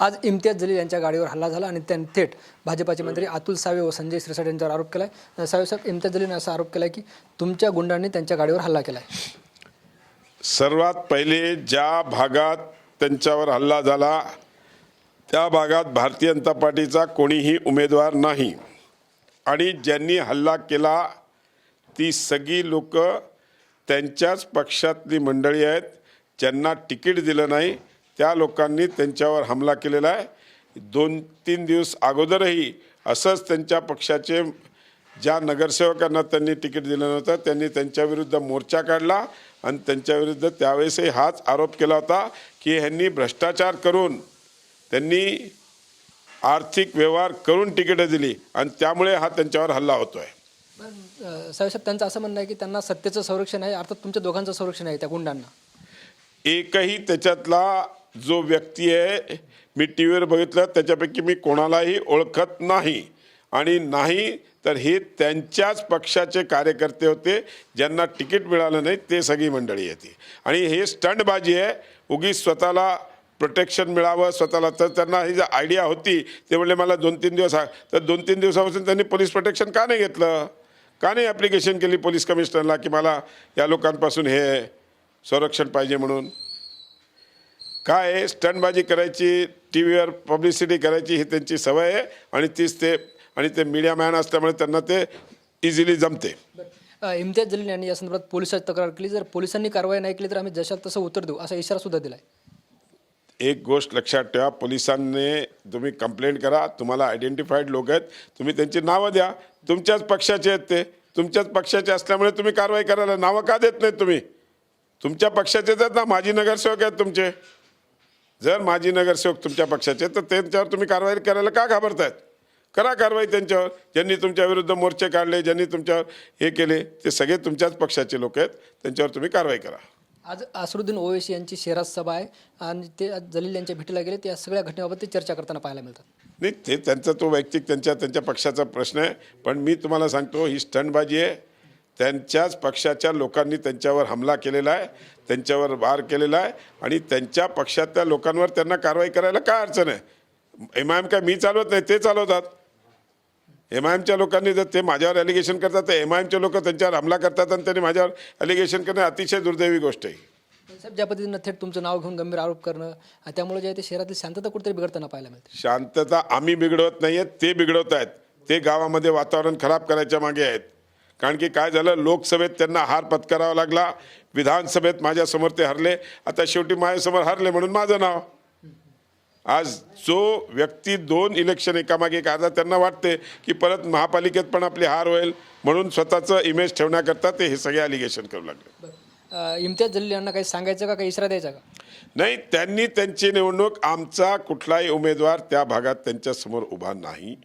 आज इम्तियाज जलील यांच्या गाडीवर हल्ला झाला आणि त्यांनी थेट भाजपाचे मंत्री अतुल सावे व संजय सिरसाट यांच्यावर आरोप केला आहे सावे साहेब इम्तियाज जलील असा आरोप केला की तुमच्या गुंडांनी त्यांच्या गाडीवर हल्ला केला आहे सर्वात पहिले ज्या भागात त्यांच्यावर हल्ला झाला त्या भागात भारतीय जनता पार्टीचा कोणीही उमेदवार नाही. आणि ज्यांनी हल्ला केला ती सगळी लोक त्यांच्याच पक्षातली मंडळी आहेत ज्यांना तिकीट दिलं नाही त्या लोकांनी त्यांच्यावर हमला केलेला आहे. दोन तीन दिवस अगोदरही असंच त्यांच्या पक्षाचे ज्या नगरसेवकांना त्यांनी तिकीट दिलं नव्हतं त्यांनी त्यांच्याविरुद्ध मोर्चा काढला आणि त्यांच्याविरुद्ध त्यावेळेसही हाच आरोप केला होता की ह्यांनी भ्रष्टाचार करून त्यांनी आर्थिक व्यवहार करून तिकीटं दिली आणि त्यामुळे हा त्यांच्यावर हल्ला होतो आहे अं, सावे साहेब त्यांचं असं म्हणणं आहे की त्यांना सत्तेचं संरक्षण आहे अर्थात तुमच्या दोघांचं संरक्षण आहे त्या गुंडांना. एकही त्याच्यातला जो व्यक्ती आहे मी टी व्हीवर बघितलं त्याच्यापैकी मी कोणालाही ओळखत नाही. आणि नाही तर हे त्यांच्याच पक्षाचे कार्यकर्ते होते ज्यांना तिकीट मिळालं नाही ते सगळी मंडळी येते. आणि हे स्टंटबाजी आहे उगीच स्वतःला प्रोटेक्शन मिळावं स्वतःला तर त्यांना ही जी आयडिया होती ते म्हणले मला दोन तीन दिवस तर दोन तीन दिवसापासून त्यांनी पोलीस प्रोटेक्शन का नाही घेतलं? का नाही ॲप्लिकेशन केली पोलीस कमिशनरला की मला या लोकांपासून हे संरक्षण पाहिजे म्हणून? काय आहे? स्टंटबाजी करायची टी व्हीवर पब्लिसिटी करायची ही त्यांची सवय आहे आणि तीच ते आणि ते मीडिया मॅन असल्यामुळे त्यांना ते इझिली जमते. इम्तियाज जलील यांनी या संदर्भात पोलिसात तक्रार केली. जर पोलिसांनी कारवाई नाही केली तर आम्ही जशात तसं उत्तर देऊ असा इशारा सुद्धा दिला आहे एक गोष्ट लक्षात ठेवा पोलिसांनी तुम्ही कंप्लेंट करा तुम्हाला आयडेंटिफाईड लोक आहेत तुम्ही त्यांची नावं द्या. तुमच्याच पक्षाचे आहेत ते. तुमच्याच पक्षाचे असल्यामुळे तुम्ही कारवाई करायला नावं का देत नाहीत तुम्ही? तुमच्या पक्षाचेच आहेत ना माजी नगरसेवक आहेत तुमचे. जर माजी नगरसेवक तुमच्या पक्षाचे तर त्यांच्यावर तुम्ही कारवाई करायला का घाबरतायत? करा कारवाई त्यांच्यावर. ज्यांनी तुमच्या विरुद्ध मोर्चे काढले ज्यांनी तुमच्यावर हे केले ते सगळे तुमच्याच पक्षाचे लोक आहेत. त्यांच्यावर तुम्ही कारवाई करा. आज असरुद्दीन ओवेसी यांची शेराज सभा आहे आणि ते आज जलील यांच्या भेटीला गेले. त्या सगळ्या घटनेबाबत ते चर्चा करताना पाहायला मिळतात. नाही ते त्यांचा तो वैयक्तिक त्यांच्या त्यांच्या पक्षाचा प्रश्न आहे. पण मी तुम्हाला सांगतो ही स्टंटबाजी आहे. त्यांच्याच पक्षाच्या लोकांनी त्यांच्यावर हमला केलेला आहे त्यांच्यावर वार केलेला आहे आणि त्यांच्या पक्षातल्या लोकांवर त्यांना कारवाई करायला काय अडचण आहे? एम आय एम काय मी चालवत नाही ते चालवतात. एम आय एमच्या लोकांनी जर ते माझ्यावर ॲलिगेशन करतात तर एम आय एमचे लोक त्यांच्यावर हमला करतात आणि त्यांनी माझ्यावर ॲलिगेशन करणं अतिशय दुर्दैवी गोष्ट आहे. साहेब ज्या पद्धतीनं थेट तुमचं नाव घेऊन गंभीर आरोप करणं आणि त्यामुळे जे आहे ते शहरातील शांतता कुठेतरी बिघडताना पाहायला मिळते. शांतता आम्ही बिघडवत नाही आहेत ते बिघडवत आहेत. ते गावामध्ये वातावरण खराब करायच्या मागे आहेत. कारण की काय झालं लोकसभेत त्यांना हार पत्करावा लागला विधानसभेत माझ्यासमोर ते हरले आता शेवटी माझ्यासमोर हरले म्हणून माझं नाव. आज जो व्यक्ती दोन इलेक्शन एकामागे एक आता त्यांना वाटते की परत महापालिकेत पण आपली हार होईल म्हणून स्वतःचं इमेज ठेवण्याकरता ते हे सगळे अलिगेशन करू लागले. इम्तियाज जलील यांना काही सांगायचं का काही इशारा द्यायचा का? नाही त्यांनी त्यांची निवडणूक आमचा कुठलाही उमेदवार त्या भागात त्यांच्यासमोर उभा नाही.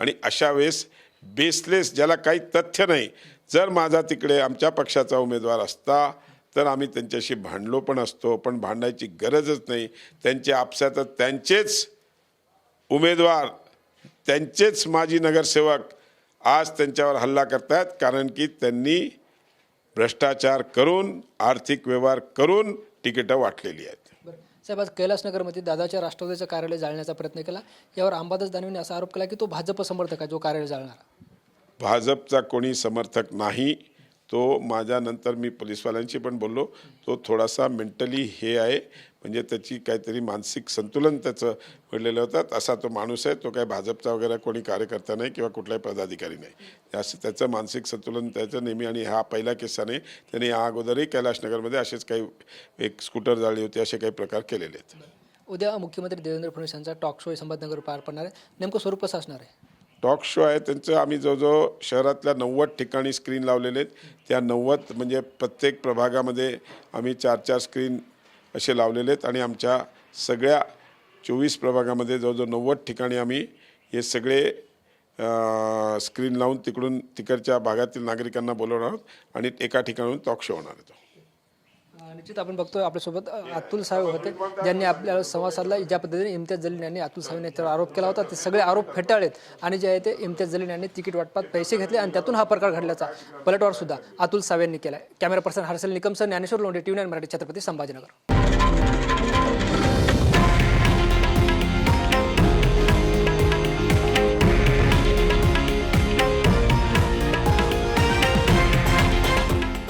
आणि अशा वेळेस बेसलेस ज्याला काही तथ्य नाही. जर माझा तिकडे आमच्या पक्षाचा उमेदवार असता तर आम्ही त्यांच्याशी भांडलो पण असतो पण भांडायची गरजच नाही. त्यांचे आपसातच त्यांचेच उमेदवार त्यांचेच माजी नगरसेवक आज त्यांच्यावर हल्ला करतायत कारण की त्यांनी भ्रष्टाचार करून आर्थिक व्यवहार करून तिकीटं वाटलेली आहेत. साहेब आज कैलासनगरमध्ये दादाच्या राष्ट्रवादीचं कार्यालय जाळण्याचा प्रयत्न केला. यावर अंबादास दानवेने असा आरोप केला की तो भाजप समर्थक आहे जो कार्यालय जाळणार. भाजपचा कोणी समर्थक नाही. तो माझ्यानंतर मी पोलीसवाल्यांशी पण बोललो. तो थोडासा मेंटली हे आहे. म्हणजे त्याची काहीतरी मानसिक संतुलन त्याचं घडलेलं होतं. असा तो माणूस आहे. तो काही भाजपचा वगैरे कोणी कार्यकर्ता नाही किंवा कुठलाही पदाधिकारी नाही. असं त्याचं मानसिक संतुलन त्याचं नेहमी आणि हा पहिला किस्सा नाही. त्याने या अगोदरही कैलाशनगरमध्ये असेच काही एक स्कूटर जाळली होती. असे काही प्रकार केलेले आहेत. उद्या मुख्यमंत्री देवेंद्र फडणवीस यांचा टॉक शो संभाजीनगर पार पडणार आहे. नेमकं स्वरूप कसं असणार आहे? टॉक शो आहे त्यांचं आम्ही जवळजवळ शहरातल्या नव्वद ठिकाणी स्क्रीन लावलेले आहेत. त्या नव्वद म्हणजे प्रत्येक प्रभागामध्ये आम्ही चार चार स्क्रीन असे लावलेले आहेत आणि आमच्या सगळ्या चोवीस प्रभागामध्ये जवळजवळ नव्वद ठिकाणी आम्ही हे सगळे स्क्रीन लावून तिकडून तिकडच्या भागातील नागरिकांना बोलवणार आहोत आणि एका ठिकाणून टॉक शो होणार आहे तो. निश्चित आपण बघतोय आपल्यासोबत अतुल सावे होते ज्यांनी आपल्याला संवाद साधला ज्या पद्धतीने इम्तियाज जलीन यांनी अतुल सावे याच्यावर आरोप केला होता ते सगळे आरोप फेटाळलेत. आणि जे आहे ते इम्तियाज जलीन यांनी तिकीट वाटपात पैसे घेतले आणि त्यातून हा प्रकार घडल्याचा पलटवार सुद्धा अतुल सावे यांनी केला camera person Harshal Nikam sir Dnyaneshwar Londhe T Marathi Chhatrapati Sambhajinagar.